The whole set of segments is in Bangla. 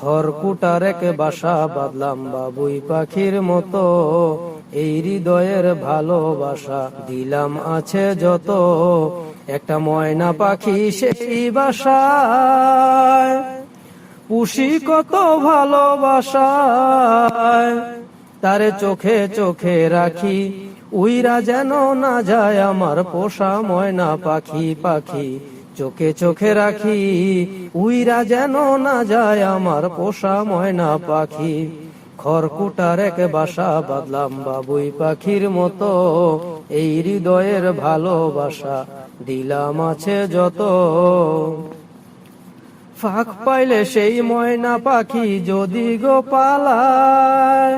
খড়কুটার এক বাসা বাঁধলাম বাবুই পাখির মতো। এই হৃদয়ের ভালোবাসা দিলাম আছে যত। একটা ময়না পাখি সেই বাসায়। পুষি কত ভালোবাসায়। তারে চোখে চোখে রাখি, উইরা যেন না যায় আমার পোষা ময়না পাখি পাখি। চোখে চোখে রাখি, উইরা যেন না যায় আমার পোষা ময়না পাখি। খড়কুটার এক বাসা বাদলাম বাবুই পাখির মতো, এই হৃদয়ের ভালোবাসা দিলাম আছে যত। ফাঁক পাইলে সেই ময়না পাখি যদি গো পালায়,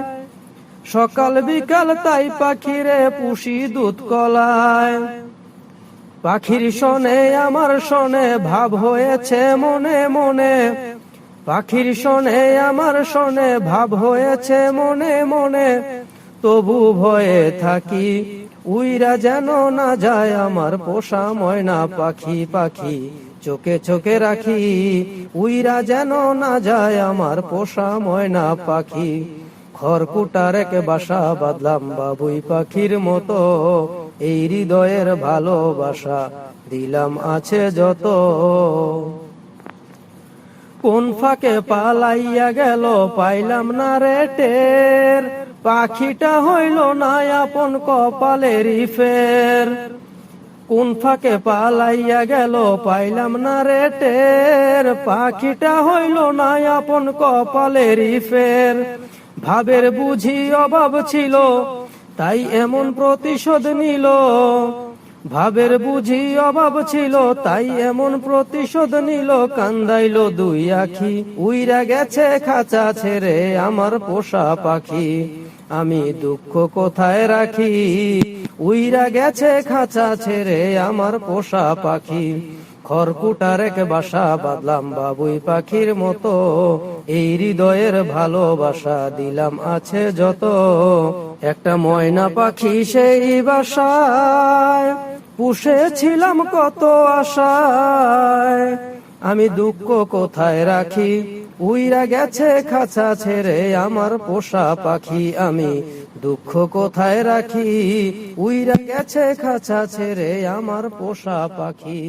সকাল বিকাল তাই পাখিরে পুষি দুধ কলায়। পাখির শোনে, আমার শোনে, ভাব হয়েছে মনে মনে। পাখির শোনে, আমার শোনে, ভাব হয়েছে মনে মনে। তবু ভয়ে থাকি, উইরা যেন না যায় আমার পোষা ময়না পাখি পাখি। চোখে চোখে রাখি, উইরা যেন না যায় আমার পোষা ময়না পাখি। খড়কুটার এক বাসা বাদলাম বাবুই পাখির মতো। এই হৃদয়ের ভালোবাসা দিলাম আছে যত। কোন ফাঁকে পালাইয়া গেল পাইলাম না রে টের। পাখিটা হইল না আপন কপালের ফের কোন ফাঁকে পালাইয়া গেল পাইলাম না রে টের। পাখিটা হইল না আপন কপালের ফের ভাবের বুঝি অভাব ছিল তাই এমন প্রতিশোধ নিল। ভাবের বুঝি অভাব ছিল, তাই এমন প্রতিশোধ নিল। কান্দাইল দুই আখি, উইরা গেছে খাঁচা ছেড়ে আমার পোষা পাখি। আমি দুঃখ কোথায় রাখি? উইরা গেছে খাঁচা ছেড়ে আমার পোষা পাখি। খড়কুটার এক বাসা বাদলাম বাবুই পাখির মতো। এই হৃদয়ের ভালোবাসা দিলাম আছে যত। একটা ময়না পাখি সেই বাসায়, পুষেছিলাম কত আশায়। আমি দুঃখ কোথায় রাখি? উইরা গেছে খাঁচা ছেড়ে আমার পোষা পাখি আমি। দুঃখ কোথায় রাখি? উইরা গেছে খাঁচা ছেড়ে আমার পোষা পাখি।